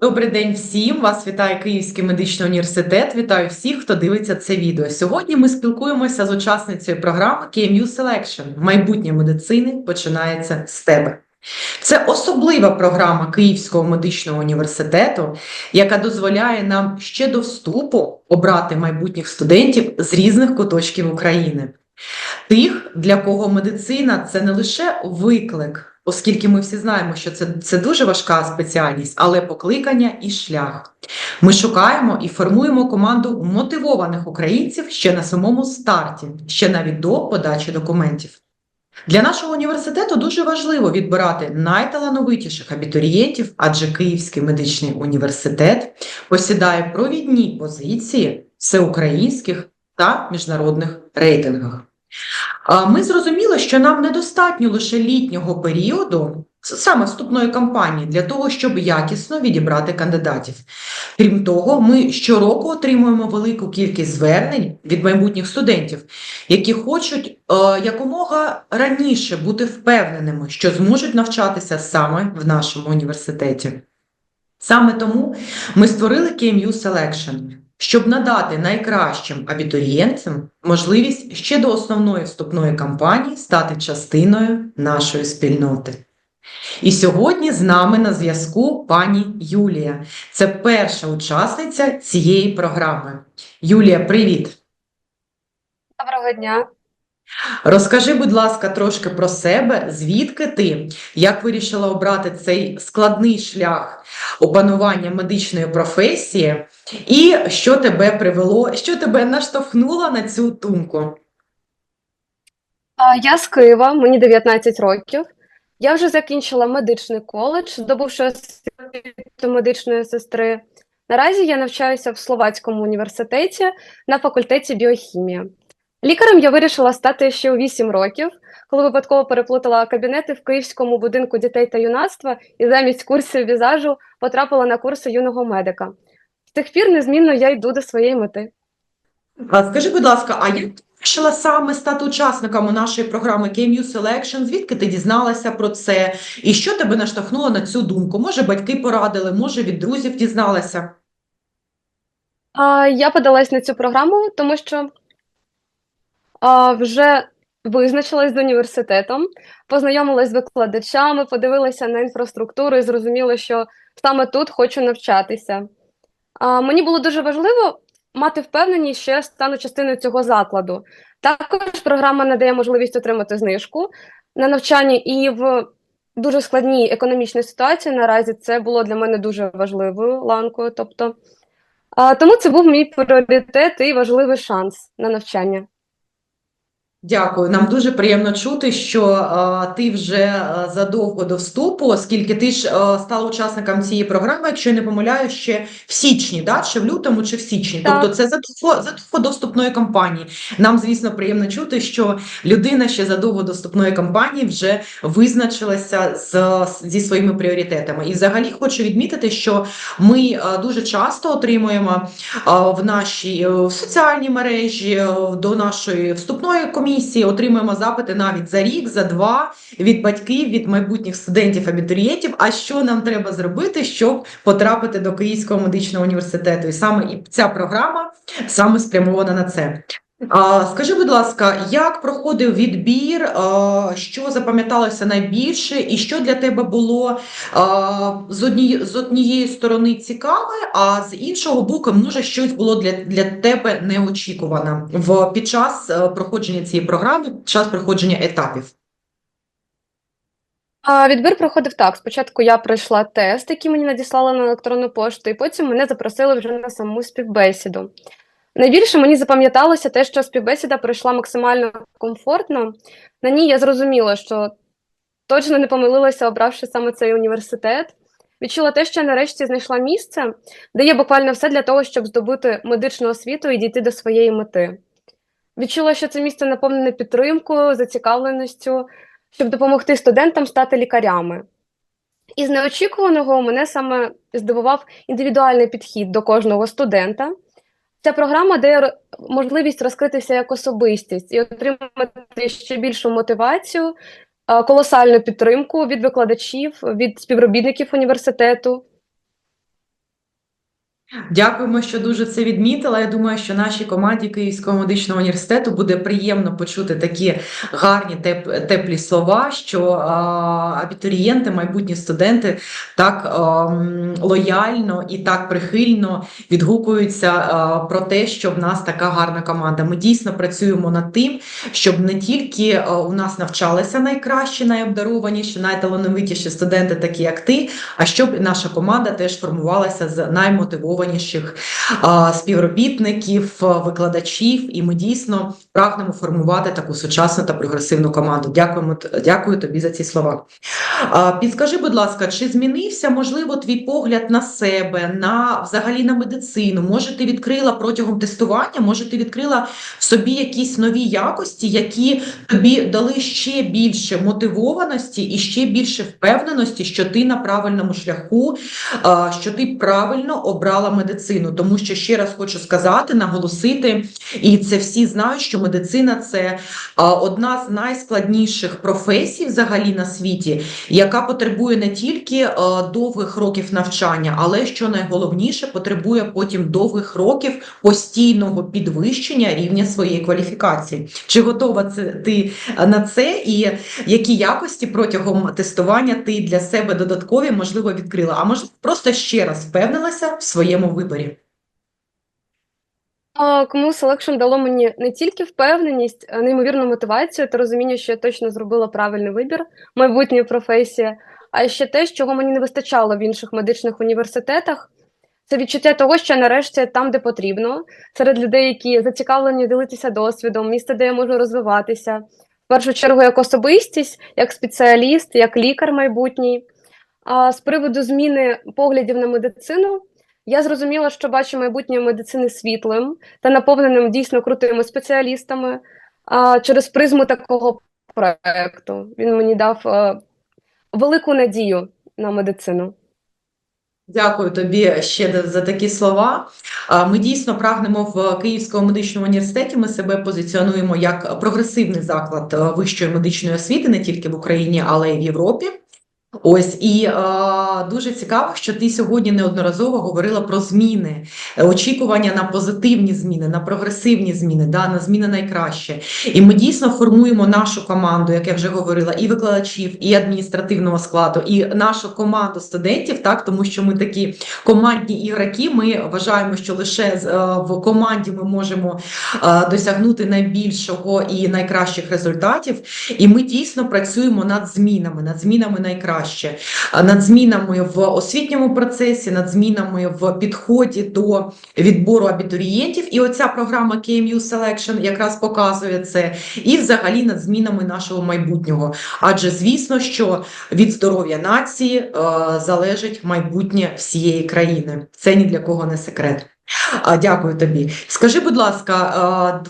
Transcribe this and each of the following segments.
Добрий день всім! Вас вітає Київський медичний університет. Вітаю всіх, хто дивиться це відео. Сьогодні ми спілкуємося з учасницею програми KMU Selection. Майбутнє медицини починається з тебе. Це особлива програма Київського медичного університету, яка дозволяє нам ще до вступу обрати майбутніх студентів з різних куточків України. Тих, для кого медицина це не лише виклик, оскільки ми всі знаємо, що це, це дуже важка спеціальність, але покликання і шлях. Ми шукаємо і формуємо команду мотивованих українців ще на самому старті, ще навіть до подачі документів. Для нашого університету дуже важливо відбирати найталановитіших абітурієнтів, адже Київський медичний університет посідає провідні позиції всеукраїнських та міжнародних рейтингах. Ми зрозуміли, що нам недостатньо лише літнього періоду, саме вступної кампанії, для того, щоб якісно відібрати кандидатів. Крім того, ми щороку отримуємо велику кількість звернень від майбутніх студентів, які хочуть е, якомога раніше бути впевненими, що зможуть навчатися саме в нашому університеті. Саме тому ми створили KMU Selection, щоб надати найкращим абітурієнтам можливість ще до основної вступної кампанії стати частиною нашої спільноти. І сьогодні з нами на зв'язку пані Юлія. Це перша учасниця цієї програми. Юлія, привіт! Доброго дня. Розкажи, будь ласка, трошки про себе, звідки ти, як вирішила обрати цей складний шлях опанування медичної професії, і що тебе привело, що тебе наштовхнуло на цю думку? Я з Києва, мені 19 років. Я вже закінчила медичний коледж, здобувши освіту медичної сестри. Наразі я навчаюся в Словацькому університеті на факультеті біохімія. Лікарем я вирішила стати ще у 8 років, коли випадково переплутала кабінети в Київському будинку дітей та юнацтва і замість курсів візажу потрапила на курси юного медика. Тих пір незмінно я йду до своєї мети. А скажи, будь ласка, а як ти вирішила саме стати учасником нашої програми KMU Selection? Звідки ти дізналася про це? І що тебе наштовхнуло на цю думку? Може, батьки порадили, може, від друзів дізналася? А, Я подалась на цю програму, тому що а, вже визначилась з університетом, познайомилась з викладачами, подивилася на інфраструктуру і зрозуміла, що саме тут хочу навчатися. Мені було дуже важливо мати впевненість, що я стану частиною цього закладу. Також програма надає можливість отримати знижку на навчання і в дуже складній економічній ситуації наразі це було для мене дуже важливою ланкою. Тобто, тому це був мій пріоритет і важливий шанс на навчання. Дякую. Нам дуже приємно чути, що е, ти вже е, задовго до вступу, оскільки ти ж е, стала учасником цієї програми, якщо я не помиляю, ще в січні, да? чи в лютому, чи в січні. Так. Тобто це задовго, задовго до вступної кампанії. Нам, звісно, приємно чути, що людина ще задовго до вступної кампанії вже визначилася з, зі своїми пріоритетами. І взагалі хочу відмітити, що ми е, дуже часто отримуємо е, в нашій в соціальній мережі до нашої вступної комісії, отримуємо запити навіть за рік, за два від батьків, від майбутніх студентів-абітурієнтів. А що нам треба зробити, щоб потрапити до Київського медичного університету? І саме і ця програма саме спрямована на це. Скажи, будь ласка, як проходив відбір, що запам'яталося найбільше, і що для тебе було з однієї з однієї сторони цікаве, а з іншого боку, може, щось було для, для тебе неочікуване в під час е, проходження цієї програми, під час проходження етапів? Відбір проходив так. Спочатку я пройшла тест, який мені надіслали на електронну пошту, і потім мене запросили вже на саму співбесіду. Найбільше мені запам'яталося те, що співбесіда пройшла максимально комфортно. На ній я зрозуміла, що точно не помилилася, обравши саме цей університет. Відчула те, що я нарешті знайшла місце, де є буквально все для того, щоб здобути медичну освіту і дійти до своєї мети. Відчула, що це місце наповнене підтримкою, зацікавленістю, щоб допомогти студентам стати лікарями. Із неочікуваного мене саме здивував індивідуальний підхід до кожного студента. Ця програма дає можливість розкритися як особистість і отримати ще більшу мотивацію, е, колосальну підтримку від викладачів, від співробітників університету. Дякуємо, що дуже це відмітила. Я думаю, що нашій команді Київського медичного університету буде приємно почути такі гарні теп- теплі слова, що а, абітурієнти, майбутні студенти так а, лояльно і так прихильно відгукуються а, про те, що в нас така гарна команда. Ми дійсно працюємо над тим, щоб не тільки у нас навчалися найкращі, найобдарованіші, найталановитіші студенти, такі як ти, а щоб наша команда теж формувалася з наймотивованіших співробітників, викладачів, і ми дійсно прагнемо формувати таку сучасну та прогресивну команду. Дякуємо, дякую тобі за ці слова. Підскажи, будь ласка, чи змінився, можливо, твій погляд на себе, на взагалі на медицину? Може, ти відкрила протягом тестування, може, ти відкрила в собі якісь нові якості, які тобі дали ще більше мотивованості і ще більше впевненості, що ти на правильному шляху, що ти правильно обрала медицину. Тому що ще раз хочу сказати, наголосити, і це всі знають, що медицина це одна з найскладніших професій взагалі на світі, яка потребує не тільки довгих років навчання, але що найголовніше, потребує потім довгих років постійного підвищення рівня своєї кваліфікації. Чи готова це ти на це, і які якості протягом тестування ти для себе додаткові можливо відкрила? А може просто ще раз впевнилася в своєму виборі? Кому Selection дало мені не тільки впевненість, а неймовірну мотивацію та розуміння, що я точно зробила правильний вибір майбутньої професії, а ще те, чого мені не вистачало в інших медичних університетах. Це відчуття того, що нарешті там, де потрібно, серед людей, які зацікавлені ділитися досвідом, місце, де я можу розвиватися. В першу чергу, як особистість, як спеціаліст, як лікар майбутній. А з приводу зміни поглядів на медицину, я зрозуміла, що бачу майбутнє медицини світлим та наповненим дійсно крутими спеціалістами а, через призму такого проекту. Він мені дав е, велику надію на медицину. Дякую тобі ще за такі слова. Ми дійсно прагнемо в Київському медичному університеті. Ми себе позиціонуємо як прогресивний заклад е, вищої медичної освіти не тільки в Україні, але й в Європі. Ось і е, дуже цікаво, що ти сьогодні неодноразово говорила про зміни, очікування на позитивні зміни, на прогресивні зміни, да, на зміни найкраще. І ми дійсно формуємо нашу команду, як я вже говорила, і викладачів, і адміністративного складу, і нашу команду студентів, так тому що ми такі командні ігроки. Ми вважаємо, що лише е, в команді ми можемо е, досягнути найбільшого і найкращих результатів. І ми дійсно працюємо над змінами, над змінами найкраще, а над змінами в освітньому процесі, над змінами в підході до відбору абітурієнтів. І оця програма KMU Selection якраз показує це, і взагалі над змінами нашого майбутнього. Адже звісно, що від здоров'я нації е, залежить майбутнє всієї країни. Це ні для кого не секрет. А, Дякую тобі. Скажи, будь ласка,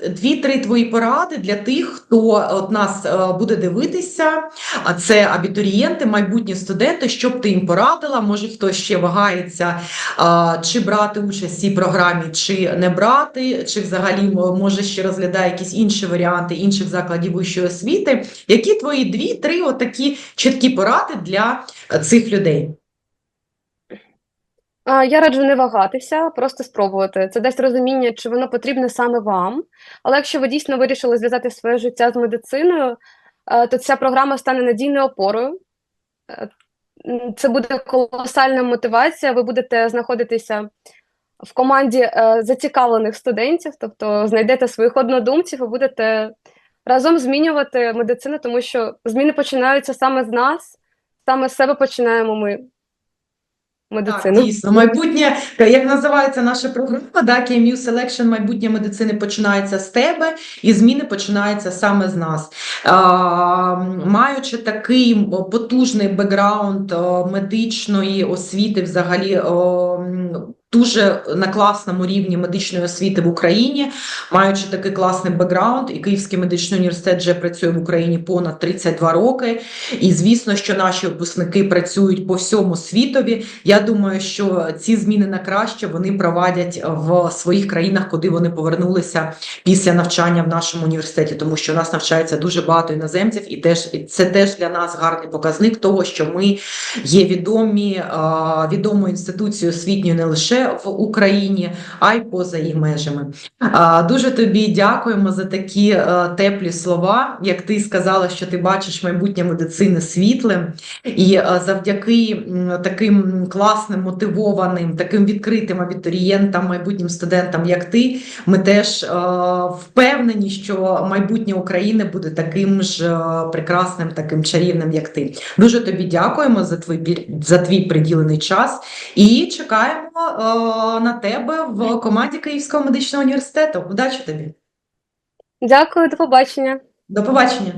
е, дві-три твої поради для тих, хто от нас е, буде дивитися. А це абітурієнти, майбутні студенти. Що б ти їм порадила? Може, хтось ще вагається, чи брати участь в цій програмі, чи не брати, чи взагалі може ще розглядає якісь інші варіанти інших закладів вищої освіти. Які твої дві-три отакі чіткі поради для е, цих людей? Я раджу не вагатися, просто спробувати. Це дасть розуміння, чи воно потрібне саме вам. Але якщо ви дійсно вирішили зв'язати своє життя з медициною, е, то ця програма стане надійною опорою. Е, Це буде колосальна мотивація. Ви будете знаходитися в команді е, зацікавлених студентів, тобто знайдете своїх однодумців і будете разом змінювати медицину, тому що зміни починаються саме з нас, саме з себе починаємо ми. Медицину. Так, дійсно, майбутнє, як називається наша програма, да, KMU Selection, майбутнє медицини починається з тебе, і зміни починаються саме з нас. А, маючи такий потужний бекграунд медичної освіти, взагалі дуже на класному рівні медичної освіти в Україні, маючи такий класний бекграунд, і Київський медичний університет вже працює в Україні понад 32 роки. І звісно, що наші випускники працюють по всьому світові. Я думаю, що ці зміни на краще вони провадять в своїх країнах, куди вони повернулися після навчання в нашому університеті, тому що у нас навчається дуже багато іноземців, і теж і це теж для нас гарний показник того, що ми є відомі, відомою інституцією освітньою не лише лише в Україні, а й поза її межами. Дуже тобі дякуємо за такі е, теплі слова. Як ти сказала, що ти бачиш майбутнє медицини світлим, і е, завдяки таким класним, мотивованим, таким відкритим абітурієнтам, майбутнім студентам, як ти, ми теж е, впевнені, що майбутнє України буде таким ж прекрасним, таким чарівним, як ти. Дуже тобі дякуємо за твій за твій приділений час і чекаємо на тебе в команді Київського медичного університету. Удачі тобі! Дякую, до побачення. До побачення!